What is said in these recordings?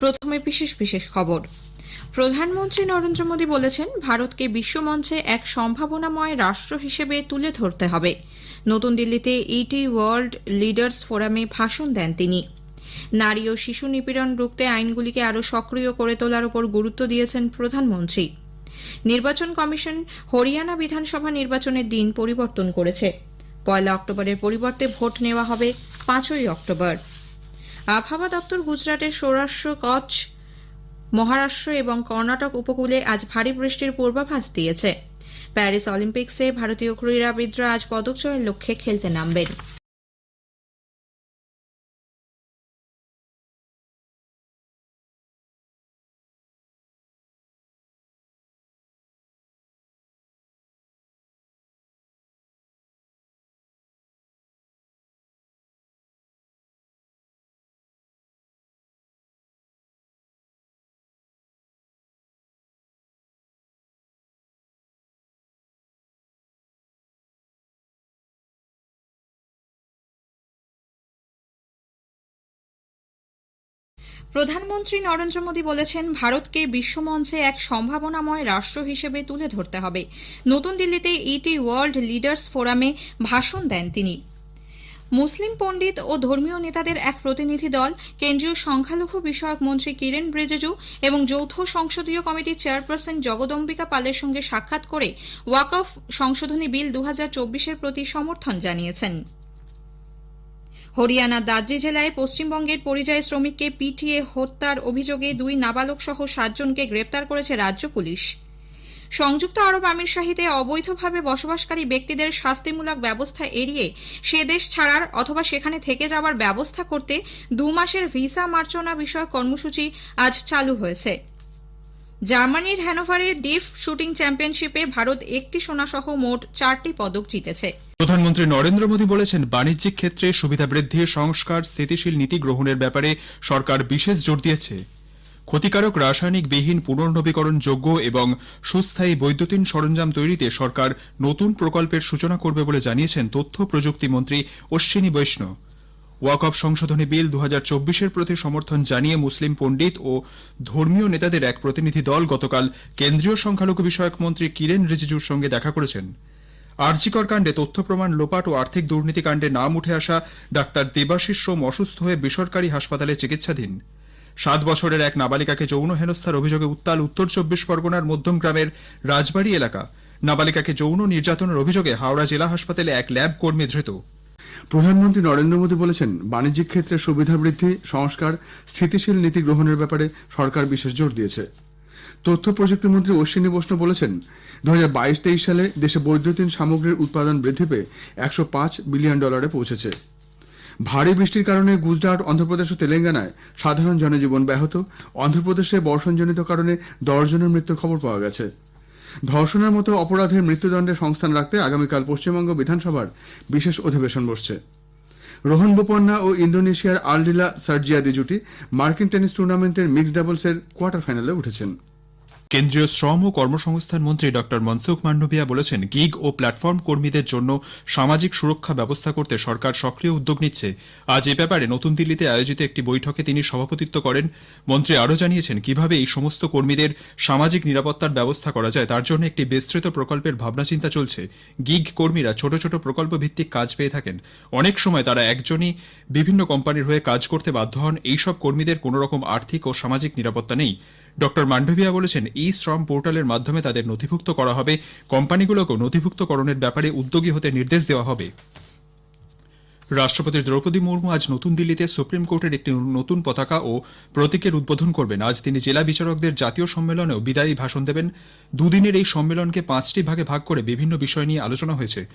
প্রথমে বিশেষ বিশেষ খবর। প্রধানমন্ত্রী নরেন্দ্র মোদী বলেছেন, ভারতকে বিশ্বমঞ্চে এক সম্ভাবনাময় রাষ্ট্র হিসেবে তুলে ধরতে হবে। নতুন দিল্লিতে ইটি ওয়ার্ল্ড লিডার্স ফোরামে ভাষণ দেন তিনি। নারী ও শিশু নিপীড়ন রুখতে আইনগুলিকে আরও সক্রিয় করে তোলার উপর গুরুত্ব দিয়েছেন প্রধানমন্ত্রী। নির্বাচন কমিশন হরিয়ানা বিধানসভা নির্বাচনের দিন পরিবর্তন করেছে। পয়লা অক্টোবরের পরিবর্তে ভোট নেওয়া হবে পাঁচই অক্টোবর। আবহাওয়া দপ্তর গুজরাটের সৌরাষ্ট্র, কচ্ছ, মহারাষ্ট্র এবং কর্ণাটক উপকূলে আজ ভারী বৃষ্টির পূর্বাভাস দিয়েছে। প্যারিস অলিম্পিক্সে ভারতীয় ক্রীড়াবিদরা আজ পদক জয়ের লক্ষ্যে খেলতে নামবেন। প্রধানমন্ত্রী নরেন্দ্র মোদী বলেছেন, ভারতকে বিশ্বমঞ্চে এক সম্ভাবনাময় রাষ্ট্র হিসেবে তুলে ধরতে হবে। নতুন দিল্লিতে ইটি ওয়ার্ল্ড লিডার্স ফোরামে ভাষণ দেন তিনি। মুসলিম পণ্ডিত ও ধর্মীয় নেতাদের এক প্রতিনিধি দল, কেন্দ্রীয় সংখ্যালঘু বিষয়ক মন্ত্রী কিরেন রিজিজু এবং যৌথ সংসদীয় কমিটির চেয়ারপারসন জগদম্বিকা পালের সঙ্গে সাক্ষাৎ করে ওয়াকফ সংশোধনী বিল দু চব্বিশের প্রতি সমর্থন জানিয়েছেন। হরিয়ানার দার্জি জেলায় পশ্চিমবঙ্গের পরিযায়ী শ্রমিককে পিটিএ হত্যার অভিযোগে দুই নাবালক সহ সাতজনকে গ্রেপ্তার করেছে রাজ্য পুলিশ। সংযুক্ত আরব আমিরশাহিতে অবৈধভাবে বসবাসকারী ব্যক্তিদের শাস্তিমূলক ব্যবস্থা এড়িয়ে সে দেশ ছাড়ার অথবা সেখানে থেকে যাওয়ার ব্যবস্থা করতে দু মাসের ভিসা মার্চনা বিষয়ক কর্মসূচি আজ চালু হয়েছে। জার্মানির হ্যানোভারের ডিফ শুটিং চ্যাম্পিয়নশিপে ভারত একটি সোনাসহ মোট চারটি পদক জিতেছে। প্রধানমন্ত্রী নরেন্দ্র মোদী বলেছেন, বাণিজ্যিক ক্ষেত্রে সুবিধা বৃদ্ধি সংস্কার, স্থিতিশীল নীতি গ্রহণের ব্যাপারে সরকার বিশেষ জোর দিয়েছে। ক্ষতিকারক রাসায়নিক বিহীন পুনর্নবীকরণযোগ্য এবং সুস্থায়ী বৈদ্যুতিন সরঞ্জাম তৈরিতে সরকার নতুন প্রকল্পের সূচনা করবে বলে জানিয়েছেন তথ্য প্রযুক্তি মন্ত্রী অশ্বিনী বৈষ্ণব। ওয়াকফ সংশোধনী বিল দু চব্বিশের প্রতি সমর্থন জানিয়ে মুসলিম পণ্ডিত ও ধর্মীয় নেতাদের এক প্রতিনিধি দল গতকাল কেন্দ্রীয় সংখ্যালঘু বিষয়ক মন্ত্রী কিরেন রিজিজুর সঙ্গে দেখা করেছেন। আরজিকর কাণ্ডে তথ্য প্রমাণ লোপাট ও আর্থিক দুর্নীতি কাণ্ডে নাম উঠে আসা ডাক্তার দেবাশিস সোম অসুস্থ হয়ে বেসরকারি হাসপাতালে চিকিৎসাধীন। সাত বছরের এক নাবালিকাকে যৌন হেনস্থার অভিযোগে উত্তাল উত্তর চব্বিশ পরগনার মধ্যম গ্রামের রাজবাড়ি এলাকা। নাবালিকাকে যৌন নির্যাতনের অভিযোগে হাওড়া জেলা হাসপাতালে এক ল্যাব কর্মী ধৃত। প্রধানমন্ত্রী নরেন্দ্র মোদী বলেছেন, বাণিজ্যিক ক্ষেত্রে সুবিধা বৃদ্ধি, সংস্কার, স্থিতিশীল নীতি গ্রহণের ব্যাপারে সরকার বিশেষ জোর দিয়েছে। তথ্য প্রযুক্তি মন্ত্রী অশ্বিনী বৈষ্ণব বলেছেন, দু হাজার বাইশ তেইশ সালে দেশে বৈদ্যুতিন সামগ্রীর উৎপাদন বৃদ্ধি পেয়ে একশো পাঁচ বিলিয়ন ডলারে পৌঁছেছে। ভারী বৃষ্টির কারণে গুজরাট, অন্ধ্রপ্রদেশ ও তেলেঙ্গানায় সাধারণ জনজীবন ব্যাহত। অন্ধ্রপ্রদেশে বর্ষণজনিত কারণে দশজনের মৃত্যুর খবর পাওয়া গেছে। ধর্ষণের মতো অপরাধের মৃত্যুদণ্ডে সংস্থান রাখতে আগামীকাল পশ্চিমবঙ্গ বিধানসভার বিশেষ অধিবেশন বসছে। রোহন বোপন্না ও ইন্দোনেশিয়ার আলডিলা সার্জিয়াদি জুটি মার্কিন টেনিস টুর্নামেন্টের মিক্সড ডাবলসের কোয়ার্টার ফাইনালে উঠেছেন। কেন্দ্রীয় শ্রম ও কর্মসংস্থান মন্ত্রী ড মনসুখ মান্ডভিয়া বলেছেন, গিগ ও প্ল্যাটফর্ম কর্মীদের জন্য সামাজিক সুরক্ষা ব্যবস্থা করতে সরকার সক্রিয় উদ্যোগ নিচ্ছে। আজ এ ব্যাপারে নতুন দিল্লিতে আয়োজিত একটি বৈঠকে তিনি সভাপতিত্ব করেন। মন্ত্রী আরও জানিয়েছেন, কীভাবে এই সমস্ত কর্মীদের সামাজিক নিরাপত্তার ব্যবস্থা করা যায় তার জন্য একটি বিস্তৃত প্রকল্পের ভাবনাচিন্তা চলছে। গিগ কর্মীরা ছোট ছোট প্রকল্প ভিত্তিক কাজ পেয়ে থাকেন। অনেক সময় তারা একজনই বিভিন্ন কোম্পানির হয়ে কাজ করতে বাধ্য হন। এইসব কর্মীদের কোনো রকম আর্থিক ও সামাজিক নিরাপত্তা নেই। ড মান্ডভিয়া বলেছেন, ই শ্রম পোর্টালের মাধ্যমে তাদের নথিভুক্ত করা হবে। কোম্পানিগুলোকেও নথিভুক্তকরণের ব্যাপারে উদ্যোগী হতে নির্দেশ দেওয়া হবে। রাষ্ট্রপতি দ্রৌপদী মুর্মু আজ নতুন দিল্লিতে সুপ্রিম কোর্টের একটি নতুন পতাকা ও প্রতীকের উদ্বোধন করবেন। আজ তিনি জেলা বিচারকদের জাতীয় সম্মেলনেও বিদায়ী ভাষণ দেবেন। দুদিনের এই সম্মেলনকে পাঁচটি ভাগে ভাগ করে বিভিন্ন বিষয় নিয়ে আলোচনা হয়েছে।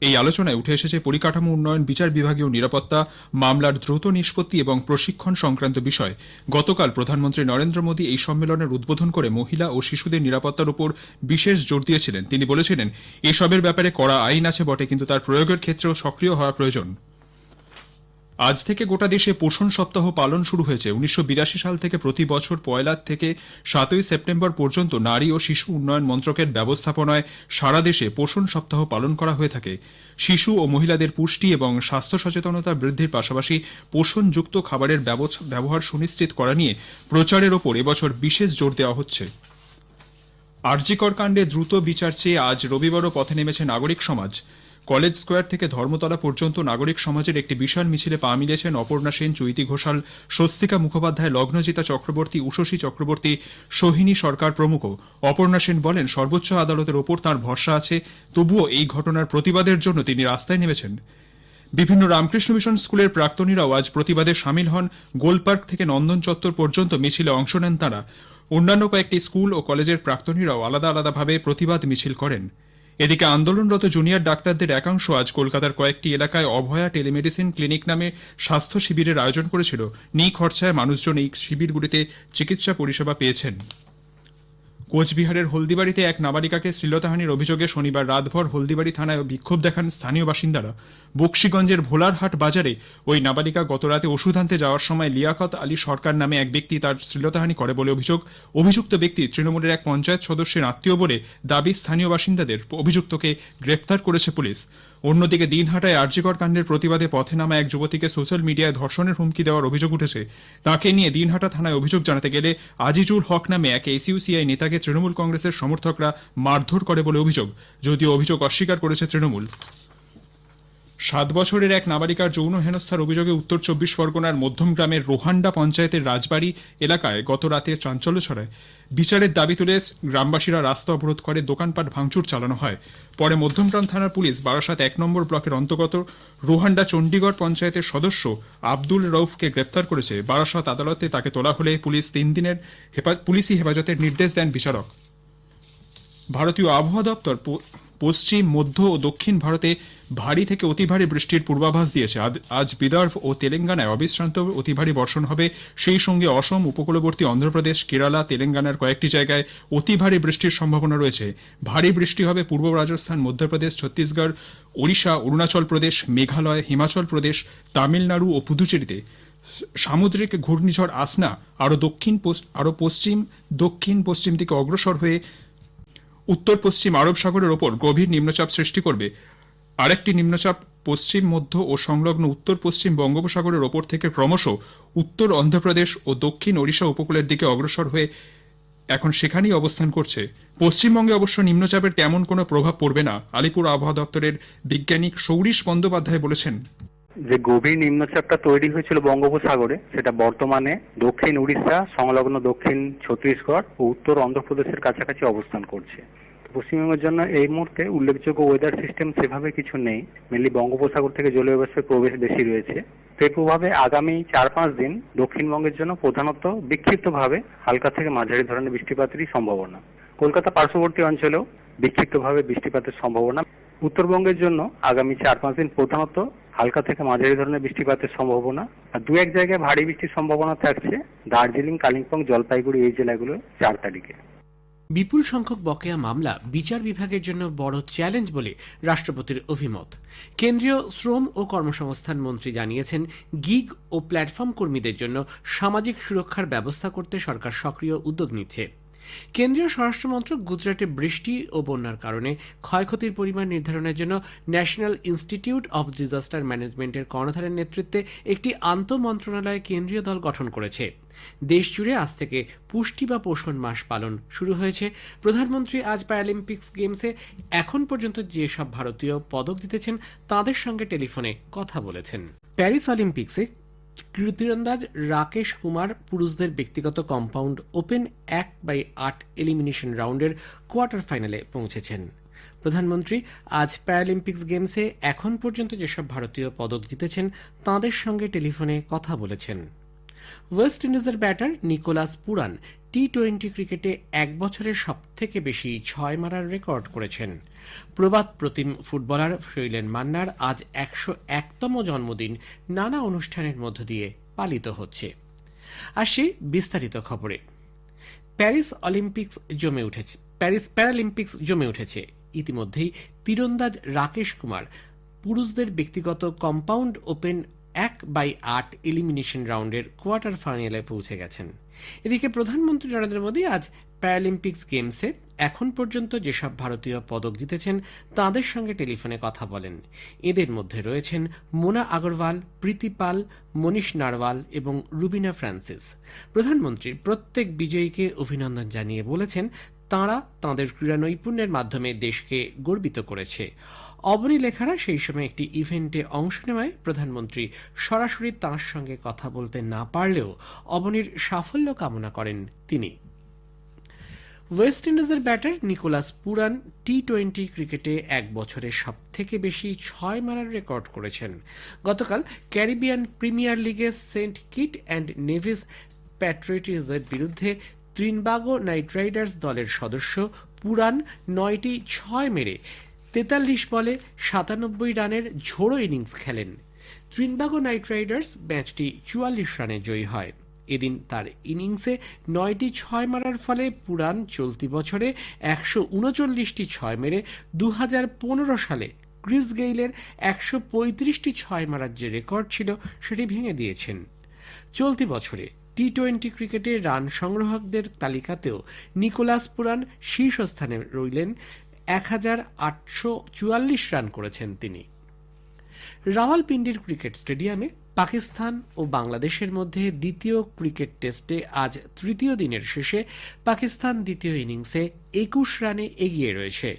এই আলোচনায় উঠে এসেছে পরিকাঠামো উন্নয়ন, বিচার বিভাগীয় নিরাপত্তা, মামলার দ্রুত নিষ্পত্তি এবং প্রশিক্ষণ সংক্রান্ত বিষয়। গতকাল প্রধানমন্ত্রী নরেন্দ্র মোদী এই সম্মেলনের উদ্বোধন করে মহিলা ও শিশুদের নিরাপত্তার উপর বিশেষ জোর দিয়েছিলেন। তিনি বলেছিলেন, এসবের ব্যাপারে কড়া আইন আছে বটে, কিন্তু তার প্রয়োগের ক্ষেত্রেও সক্রিয় হওয়া প্রয়োজন। আজ থেকে গোটা দেশে পোষণ সপ্তাহ পালন শুরু হয়েছে। উনিশশো বিরাশি সাল থেকে প্রতি বছর পয়লা থেকে সাতই সেপ্টেম্বর পর্যন্ত নারী ও শিশু উন্নয়ন মন্ত্রকের ব্যবস্থাপনায় সারা দেশে পোষণ সপ্তাহ পালন করা হয়ে থাকে। শিশু ও মহিলাদের পুষ্টি এবং স্বাস্থ্য সচেতনতা বৃদ্ধির পাশাপাশি পোষণযুক্ত খাবারের ব্যবহার সুনিশ্চিত করা নিয়ে প্রচারের ওপর এবছর বিশেষ জোর দেওয়া হচ্ছে। আরজিকর কাণ্ডে দ্রুত বিচার চেয়ে আজ রবিবারও পথে নেমেছে নাগরিক সমাজ। কলেজ স্কোয়ার থেকে ধর্মতলা পর্যন্ত নাগরিক সমাজের একটি বিশাল মিছিলে পা মিলেছেন অপর্ণা সেন, চৈতি ঘোষাল, স্বস্তিকা মুখোপাধ্যায়, লগ্নজিতা চক্রবর্তী উষসী চক্রবর্তী, সোহিনী সরকার প্রমুখ। অপর্ণা সেন বলেন, সর্বোচ্চ আদালতের ওপর তাঁর ভরসা আছে, তবুও এই ঘটনার প্রতিবাদের জন্য তিনি রাস্তায় নেমেছেন। বিভিন্ন রামকৃষ্ণ মিশন স্কুলের প্রাক্তনীরাও আজ প্রতিবাদে সামিল হন। গোলপার্ক থেকে নন্দন চত্বর পর্যন্ত মিছিলে অংশ নেন তারা। অন্যান্য কয়েকটি স্কুল ও কলেজের প্রাক্তনীরাও আলাদা আলাদাভাবে প্রতিবাদ মিছিল করেন। এদিকে আন্দোলনরত জুনিয়র ডাক্তারদের একাংশ আজ কলকাতার কয়েকটি এলাকায় অভয়া টেলিমেডিসিন ক্লিনিক নামে স্বাস্থ্য শিবিরের আয়োজন করেছিল। নি খরচায় মানুষজন এই শিবিরগুলিতে চিকিৎসা পরিষেবা পেয়েছেন। কোচবিহারের হলদিবাড়িতে এক নাবালিকাকে শ্লীলতাহানির অভিযোগে শনিবার রাতভর হলদিবাড়ি থানায় বিক্ষোভ দেখান স্থানীয় বাসিন্দারা। বক্সিগঞ্জের ভোলারহাট বাজারে ওই নাবালিকা গতরাতে ওষুধ আনতে যাওয়ার সময় লিয়াকত আলী সরকার নামে এক ব্যক্তি তার শ্লীলতাহানি করে বলে অভিযোগ। অভিযুক্ত ব্যক্তি তৃণমূলের এক পঞ্চায়েত সদস্যের আত্মীয় বলে দাবি স্থানীয় বাসিন্দাদের। অভিযুক্তকে গ্রেপ্তার করেছে পুলিশ। অন্যদিকে দিনহাটায় আর্যিকর কাণ্ডের প্রতিবাদে পথে নামা এক যুবতীকে সোশ্যাল মিডিয়ায় ধর্ষণের হুমকি দেওয়ার অভিযোগ উঠেছে। তাকে নিয়ে দিনহাটা থানায় অভিযোগ জানাতে গেলে আজিজুল হক নামে এক এসইউসিআই নেতাকে তৃণমূল কংগ্রেসের সমর্থকরা মারধর করে বলে অভিযোগ। যদিও অভিযোগ অস্বীকার করেছে তৃণমূল। সাত বছরের এক নাবালিকার যৌন হেনস্থার অভিযোগে উত্তর চব্বিশ পরগনার মধ্যম গ্রামের রোহান্ডা পঞ্চায়েতের রাজবাড়ি এলাকায় গত রাতে চাঞ্চল্য ছড়ায়। বিচারের দাবি তুলে গ্রামবাসীরা রাস্তা অবরোধ করে দোকানপাট ভাঙচুর চালানো হয়। পরে মধ্যমগ্রাম থানার পুলিশ বারাসাত এক নম্বর ব্লকের অন্তর্গত রোহান্ডা চণ্ডীগড় পঞ্চায়েতের সদস্য আব্দুল রৌফকে গ্রেপ্তার করেছে। বারাসাত আদালতে তাকে তোলা হলে পুলিশ তিন দিনের পুলিশি হেফাজতের নির্দেশ দেন বিচারক। ভারতীয় আবহাওয়া দপ্তর পশ্চিম, মধ্য ও দক্ষিণ ভারতে ভারী থেকে অতি ভারী বৃষ্টির পূর্বাভাস দিয়েছে। আজ বিদর্ভ ও তেলেঙ্গানায় অবিশ্রান্ত অতি ভারী বর্ষণ হবে। সেই সঙ্গে অসম, উপকূলবর্তী অন্ধ্রপ্রদেশ, কেরালা, তেলেঙ্গানার কয়েকটি জায়গায় অতি ভারী বৃষ্টির সম্ভাবনা রয়েছে। ভারী বৃষ্টি হবে পূর্ব রাজস্থান, মধ্যপ্রদেশ, ছত্তিশগড়, ওড়িশা, অরুণাচল প্রদেশ, মেঘালয়, হিমাচল প্রদেশ, তামিলনাড়ু ও পুদুচেরিতে। সামুদ্রিক ঘূর্ণিঝড় আসনা আরও দক্ষিণ আরও পশ্চিম দক্ষিণ পশ্চিম দিকে অগ্রসর হয়ে উত্তর, পশ্চিম আরব সাগরের ওপর গভীর নিম্নচাপ সৃষ্টি করবে। আরেকটি নিম্নচাপ পশ্চিম, মধ্য ও সংলগ্ন উত্তর, পশ্চিম বঙ্গোপসাগরের ওপর থেকে ক্রমশ উত্তর অন্ধ্রপ্রদেশ ও দক্ষিণ ওড়িশা উপকূলের দিকে অগ্রসর হয়ে এখন সেখানেই অবস্থান করছে। পশ্চিমবঙ্গে অবশ্য নিম্নচাপের তেমন কোনো প্রভাব পড়বে না, আলিপুর আবহাওয়া দপ্তরের বিজ্ঞানী সৌরিশ বন্দ্যোপাধ্যায় বলেছেন। যে গভীর নিম্নচাপটা তৈরি হয়েছিল বঙ্গোপসাগরে, সেটা বর্তমানে দক্ষিণ উড়িষ্যা, সংলগ্ন দক্ষিণ ছত্তিশগড় ও উত্তর অন্ধ্রপ্রদেশের কাছাকাছি অবস্থান করছে। পশ্চিমবঙ্গের জন্য এই মুহূর্তে উল্লেখযোগ্য ওয়েদার সিস্টেম সেভাবে কিছু নেই। মেনলি বঙ্গোপসাগর থেকে জলীয় প্রবেশ বেশি রয়েছে। এই প্রভাবে আগামী চার পাঁচ দিন দক্ষিণবঙ্গের জন্য প্রধানত বিক্ষিপ্তভাবে হালকা থেকে মাঝারি ধরনের বৃষ্টিপাতেরই সম্ভাবনা। কলকাতা পার্শ্ববর্তী অঞ্চলেও বিক্ষিপ্তভাবে বৃষ্টিপাতের সম্ভাবনা। উত্তরবঙ্গের জন্য আগামী চার পাঁচ দিন প্রধানত হালকা থেকে মাঝারি ধরনের বৃষ্টিপাতের সম্ভাবনা, আর দু এক জায়গায় ভারী বৃষ্টির সম্ভাবনা থাকছে, দার্জিলিং, কালিম্পং, জলপাইগুড়ি এই জেলাগুলো চার তারিখে বিপুল সংখ্যক বকেয়া মামলা বিচার বিভাগের জন্য বড় চ্যালেঞ্জ বলে রাষ্ট্রপতির অভিমত। কেন্দ্রীয় শ্রম ও কর্মসংস্থান মন্ত্রী জানিয়েছেন, গিগ ও প্ল্যাটফর্ম কর্মীদের জন্য সামাজিক সুরক্ষার ব্যবস্থা করতে সরকার সক্রিয় উদ্যোগ নিচ্ছে। কেন্দ্রীয় স্বরাষ্ট্রমন্ত্রক গুজরাটে বৃষ্টি ও বন্যার কারণে ক্ষয়ক্ষতির পরিমাণ নির্ধারণের জন্য ন্যাশনাল ইনস্টিটিউট অফ ডিজাস্টার ম্যানেজমেন্টের কর্ণধারের নেতৃত্বে একটি আন্তঃমন্ত্রণালয় কেন্দ্রীয় দল গঠন করেছে। দেশজুড়ে আজ থেকে পুষ্টি বা পোষণ মাস পালন শুরু হয়েছে। প্রধানমন্ত্রী আজ প্যারালিম্পিক্স গেমসে এখন পর্যন্ত যেসব ভারতীয় পদক জিতেছেন, তাদের সঙ্গে টেলিফোনে কথা বলেছেন। প্যারিস অলিম্পিক্সে তীরন্দাজ রাকেশ কুমার পুরুষদের ব্যক্তিগত কম্পাউন্ড ওপেন এক বাই আট এলিমিনেশন রাউন্ডের কোয়ার্টার ফাইনালে পৌঁছেছেন। প্রধানমন্ত্রী, আজ প্যারালিম্পিক্স গেমসে এখন পর্যন্ত যেসব ভারতীয় পদক জিতেছেন, তাঁদের সঙ্গে টেলিফোনে কথা বলেছেন। ওয়েস্ট ইন্ডিজের ব্যাটার নিকোলাস পুরান টি টোয়েন্টি ক্রিকেটে এক বছরের সব থেকে বেশি ছয় মারার রেকর্ড করেছেন। প্রবাদ প্রতিম ফুটবলার শৈলেন মান্নার আজ একশো একতম জন্মদিন নানা অনুষ্ঠানের মধ্য দিয়ে পালিত হচ্ছে। আসি বিস্তারিত খবরে। প্যারিস অলিম্পিক্স জমে উঠেছে প্যারিস প্যারালিম্পিক্স জমে উঠেছে। ইতিমধ্যেই তীরন্দাজ রাকেশ কুমার পুরুষদের ব্যক্তিগত কম্পাউন্ড ওপেন এক বাই আট এলিমিনেশন রাউন্ডের কোয়ার্টার ফাইনালে পৌঁছে গেছেন। এদিকে প্রধানমন্ত্রী নরেন্দ্র মোদী আজ প্যারালিম্পিক্স গেমসে এখন পর্যন্ত যেসব ভারতীয় পদক জিতেছেন, তাদের সঙ্গে টেলিফোনে কথা বলেন। এদের মধ্যে রয়েছেন মোনা আগরওয়াল, প্রীতি পাল, মনীষ নারওয়াল এবং রুবিনা ফ্রান্সিস। প্রধানমন্ত্রী প্রত্যেক বিজয়ীকে অভিনন্দন জানিয়ে বলেছেন, তাঁরা তাঁদের ক্রীড়া নৈপুণ্যের মাধ্যমে দেশকে গর্বিত করেছে। অবনী লেখারা সেই সময় একটি ইভেন্টে অংশ নেওয়ায় প্রধানমন্ত্রী সরাসরি তাঁর সঙ্গে কথা বলতে না পারলেও অবনীর সাফল্য কামনা করেন তিনি। ওয়েস্ট ইন্ডিজের ব্যাটার নিকোলাস পুরান টি টোয়েন্টি ক্রিকেটে এক বছরে সব থেকে বেশি ছয় মারার রেকর্ড করেছেন। গতকাল ক্যারিবিয়ান প্রিমিয়ার লিগে সেন্ট কিট অ্যান্ড নেভিস প্যাট্রিয়টিসের বিরুদ্ধে ত্রিনবাগো নাইট রাইডার্স দলের সদস্য পুরান নয়টি ছয় মেরে তেতাল্লিশ বলে সাতানব্বই রানের ঝোড়ো ইনিংস খেলেন। ত্রিনবাগো নাইট রাইডার্স ম্যাচটি চুয়াল্লিশ রানে জয়ী হয়। এদিন তার ইনিংসে নয়টি ছয় মারার ফলে পুরান চলতি বছরে একশো উনচল্লিশটি ছয় মেরে দু হাজার পনেরো সালে ক্রিস গেইলের একশো পঁয়ত্রিশটি ছয় মারার যে রেকর্ড ছিল, সেটি ভেঙে দিয়েছেন। চলতি বছরে টি টোয়েন্টি ক্রিকেটে রান সংগ্রাহকদের তালিকাতেও নিকোলাস পুরান শীর্ষস্থানে রইলেন। এক হাজার আটশো চুয়াল্লিশ রান করেছেন তিনি। রাওয়ালপিন্ডির ক্রিকেট স্টেডিয়ামে পাকিস্তান ও বাংলাদেশের মধ্যে দ্বিতীয় ক্রিকেট টেস্টে আজ তৃতীয় দিনের শেষে পাকিস্তান দ্বিতীয় ইনিংসে একুশ রানে এগিয়ে রয়েছে।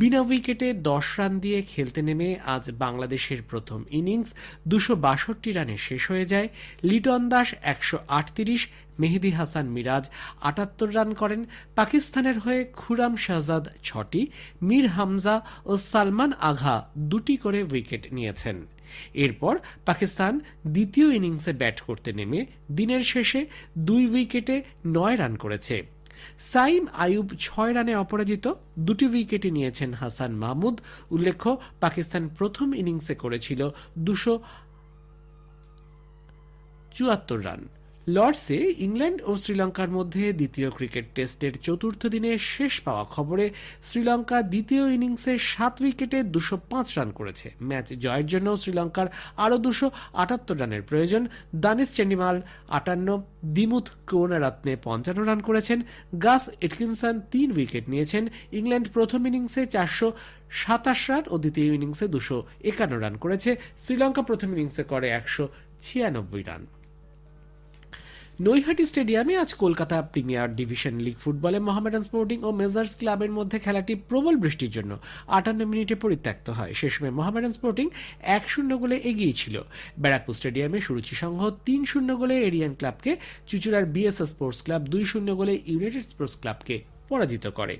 বিনা উইকেটে দশ রান দিয়ে খেলতে নেমে আজ বাংলাদেশের প্রথম ইনিংস দুশো বাষট্টি রানে শেষ হয়ে যায়। লিটন দাস একশো আটত্রিশ, মেহেদি হাসান মিরাজ আটাত্তর রান করেন। পাকিস্তানের হয়ে খুরাম শাহজাদ ছটি, মীর হামজা ও সালমান আঘা দুটি করে উইকেট নিয়েছেন। এরপর পাকিস্তান দ্বিতীয় ইনিংসে ব্যাট করতে নেমে দিনের শেষে দুই উইকেটে নয় রান করেছে। সাইম আয়ুব ছয় রানে অপরাজিত দুটি উইকেটে নিয়েছেন হাসান মাহমুদ। উল্লেখ্য, পাকিস্তান প্রথম ইনিংসে করেছিল দুশো চুয়াত্তর রান। লর্ডসে ইংল্যান্ড ও শ্রীলঙ্কার মধ্যে দ্বিতীয় ক্রিকেট টেস্টের চতুর্থ দিনে শেষ পাওয়া খবরে শ্রীলঙ্কা দ্বিতীয় ইনিংসে সাত উইকেটে দুশো পাঁচ রান করেছে। ম্যাচ জয়ের জন্য শ্রীলঙ্কার আরও দুশো আটাত্তর রানের প্রয়োজন। দানিশ চেন্ডিমাল আটান্ন দিমুথ করুণারত্নে পঞ্চান্ন রান করেছেন। গাস এটকিনসন তিন উইকেট নিয়েছেন। ইংল্যান্ড প্রথম ইনিংসে চারশো সাতাশ রান ও দ্বিতীয় ইনিংসে দুশো একান্ন রান করেছে। শ্রীলঙ্কা প্রথম ইনিংসে করে একশো ছিয়ানব্বই রান। নৈহাটি স্টেডিয়ামে আজ কলকাতা প্রিমিয়ার ডিভিশন লিগ ফুটবলে মোহামেডান স্পোর্টিং ও মেজার্স ক্লাবের মধ্যে খেলাটি প্রবল বৃষ্টির জন্য আটান্ন মিনিটে পরিত্যক্ত হয়। সে সময় মোহামেডান স্পোর্টিং এক শূন্য গোলে এগিয়ে ছিল। ব্যারাকপুর স্টেডিয়ামে সুরুচি সংঘ তিন শূন্য গোলে এরিয়ান ক্লাবকে, চুচুড়ার বিএসএস স্পোর্টস ক্লাব দুই শূন্য গোলে ইউনাইটেড স্পোর্টস ক্লাবকে পরাজিত করে।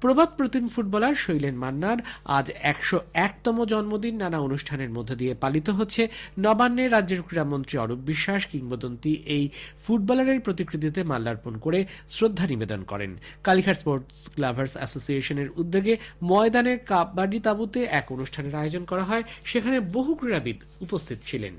প্রবাদ প্রতিম ফুটবলার শৈলেন মান্নার আজ একশো একতম জন্মদিন নানা অনুষ্ঠানের মধ্য দিয়ে পালিত হচ্ছে। নবান্নে রাজ্যের ক্রীড়ামন্ত্রী অরূপ বিশ্বাস কিংবদন্তি এই ফুটবলারের প্রতিকৃতিতে মাল্যার্পণ করে শ্রদ্ধা নিবেদন করেন। কালীঘাট স্পোর্টস ক্লাভার্স অ্যাসোসিয়েশনের উদ্যোগে ময়দানের কাবাডি তাঁবুতে এক অনুষ্ঠানের আয়োজন করা হয়। সেখানে বহু ক্রীড়াবিদ উপস্থিত ছিলেন।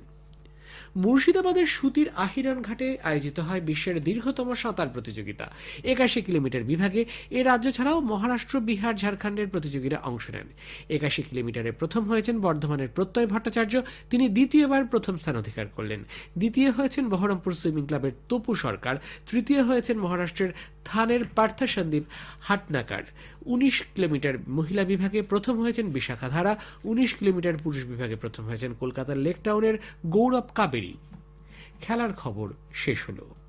মুর্শিদাবাদের সুতির আহিরান ঘাটে আয়োজিত হয় বিশ্বের দীর্ঘতম সাঁতার প্রতিযোগিতা। একাশি কিলোমিটার বিভাগে এ রাজ্য ছাড়াও মহারাষ্ট্র, বিহার, ঝাড়খণ্ডের প্রতিযোগীরা অংশ নেন। একাশি কিলোমিটারে প্রথম হয়েছেন বর্ধমানের প্রত্যয় ভট্টাচার্য। তিনি দ্বিতীয়বার প্রথম স্থান অধিকার করলেন। দ্বিতীয় হয়েছেন বহরমপুর সুইমিং ক্লাবের তপু সরকার। তৃতীয় হয়েছেন মহারাষ্ট্রের থানের পার্থা সন্দীপ হাটনাকার। উনিশ কিলোমিটার মহিলা বিভাগে প্রথম হয়েছেন বিশাখাধারা, উনিশ কিলোমিটার পুরুষ বিভাগে প্রথম হয়েছেন কলকাতার লেকটাউনের গৌরব কাবেরী। খেলার খবর শেষ হলো।